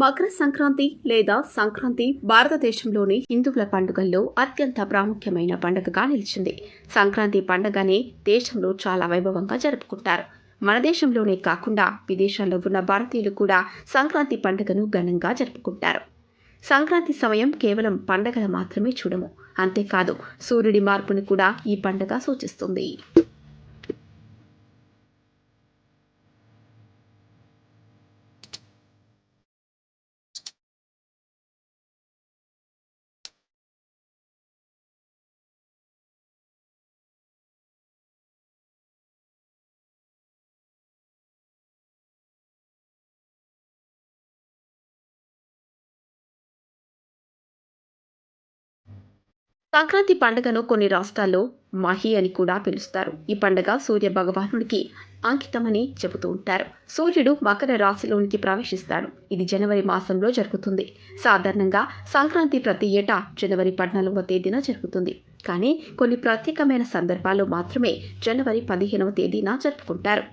మకర సంక్రాంతి లేదా సంక్రాంతి భారతదేశంలోని హిందువుల పండుగల్లో అత్యంత ప్రాముఖ్యమైన పండుగగా నిలిచింది. సంక్రాంతి పండుగనే దేశంలో చాలా వైభవంగా జరుపుకుంటారు. మన దేశంలోనే కాకుండా విదేశాల్లో ఉన్న భారతీయులు కూడా సంక్రాంతి పండుగను ఘనంగా జరుపుకుంటారు. సంక్రాంతి సమయం కేవలం పండగలు మాత్రమే చూడము. అంతేకాదు సూర్యుడి మార్పుని కూడా ఈ పండుగ సూచిస్తుంది. సంక్రాంతి పండుగను కొన్ని రాష్ట్రాల్లో మహి అని కూడా పిలుస్తారు. ఈ పండుగ సూర్య భగవానుడికి అంకితమని చెబుతూ ఉంటారు. సూర్యుడు మకర రాశిలోనికి ప్రవేశిస్తాడు ఇది జనవరి మాసంలో జరుగుతుంది. సాధారణంగా సంక్రాంతి ప్రతి ఏటా జనవరి పద్నాలుగవ తేదీన జరుగుతుంది. కానీ కొన్ని ప్రత్యేకమైన సందర్భాల్లో మాత్రమే జనవరి పదిహేనవ తేదీన జరుపుకుంటారు.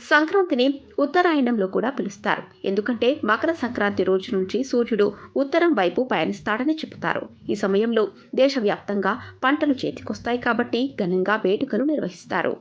సంక్రాంతిని ఉత్తరాయణంలో కూడా పిలుస్తారు. ఎందుకంటే మకర సంక్రాంతి రోజు నుంచి సూర్యుడు ఉత్తరం వైపు పయనిస్తాడని చెబుతారు. ఈ సమయంలో దేశవ్యాప్తంగా పంటలు చేతికొస్తాయి కాబట్టి ఘనంగా వేడుకలు నిర్వహిస్తారు.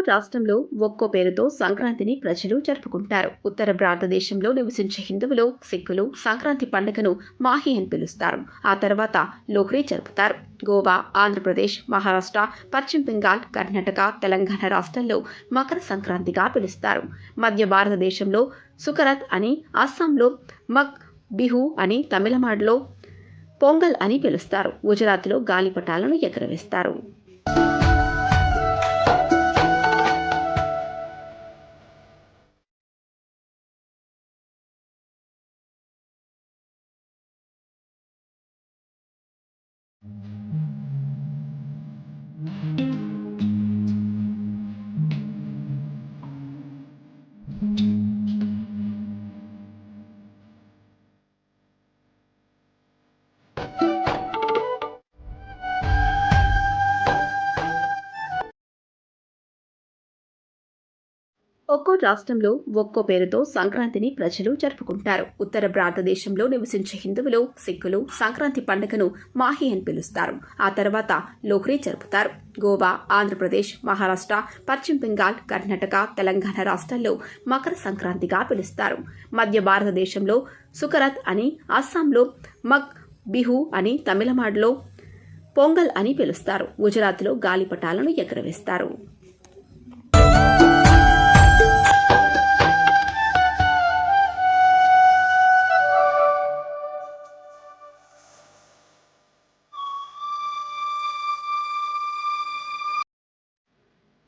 రాష్ట్రంలో ఒక్కో పేరుతో సంక్రాంతిని ప్రజలు జరుపుకుంటారు. ఉత్తర భారతదేశంలో నివసించే హిందువులు సిక్కులు సంక్రాంతి పండుగను మాహి అని పిలుస్తారు. ఆ తర్వాత లోహ్రీ జరుపుతారు. గోవా ఆంధ్రప్రదేశ్ మహారాష్ట్ర పశ్చిమ బెంగాల్ కర్ణాటక తెలంగాణ రాష్ట్రాల్లో మకర సంక్రాంతిగా పిలుస్తారు. మధ్య భారతదేశంలో సుకరత్ అని అస్సాంలో మగ్ బిహు అని తమిళనాడులో పొంగల్ అని పిలుస్తారు. గుజరాత్లో గాలిపటాలను ఎగరవేస్తారు. ఒక్కో రాష్ట్రంలో ఒక్కో పేరుతో సంక్రాంతిని ప్రజలు జరుపుకుంటారు. ఉత్తర భారతదేశంలో నివసించే హిందువులు సిక్కులు సంక్రాంతి పండుగను మాహి అని పిలుస్తారు. ఆ తర్వాత లోహ్రీ జరుపుతారు. గోవా ఆంధ్రప్రదేశ్ మహారాష్ట్ర పశ్చిమ బెంగాల్ కర్ణాటక తెలంగాణ రాష్ట్రాల్లో మకర సంక్రాంతిగా పిలుస్తారు. మధ్య భారతదేశంలో సుకరత్ అని అస్సాంలో మగ్ బిహు అని తమిళనాడులో పొంగల్ అని పిలుస్తారు. గుజరాత్లో గాలిపటాలను ఎగరవేస్తారు.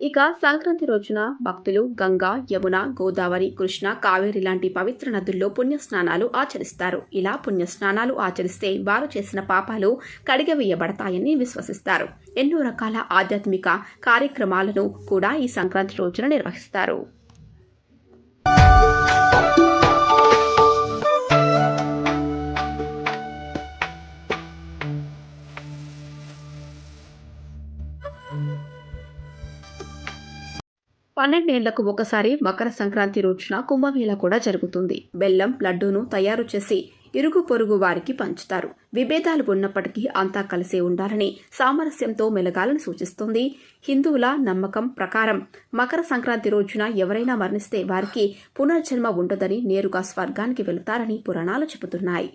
ఇక సంక్రాంతి రోజున భక్తులు గంగా యమున గోదావరి కృష్ణ కావేరి లాంటి పవిత్ర నదుల్లో పుణ్యస్నానాలు ఆచరిస్తారు. ఇలా పుణ్యస్నానాలు ఆచరిస్తే వారు చేసిన పాపాలు కడిగవేయబడతాయని విశ్వసిస్తారు. ఎన్నో రకాల ఆధ్యాత్మిక కార్యక్రమాలను కూడా ఈ సంక్రాంతి రోజున నిర్వహిస్తారు. పన్నెండేళ్ళకు ఒకసారి మకర సంక్రాంతి రోజున కుంభమేళ కూడా జరుగుతుంది. బెల్లం లడ్డూను తయారు చేసి ఇరుగు పొరుగు వారికి పంచుతారు. విభేదాలు ఉన్నప్పటికీ అంతా కలిసే ఉండాలని సామరస్యంతో మెలగాలని సూచిస్తుంది. హిందువుల నమ్మకం ప్రకారం మకర సంక్రాంతి రోజున ఎవరైనా మరణిస్తే వారికి పునర్జన్మ ఉండదని నేరుగా స్వర్గానికి వెళతారని పురాణాలు చెబుతున్నాయి.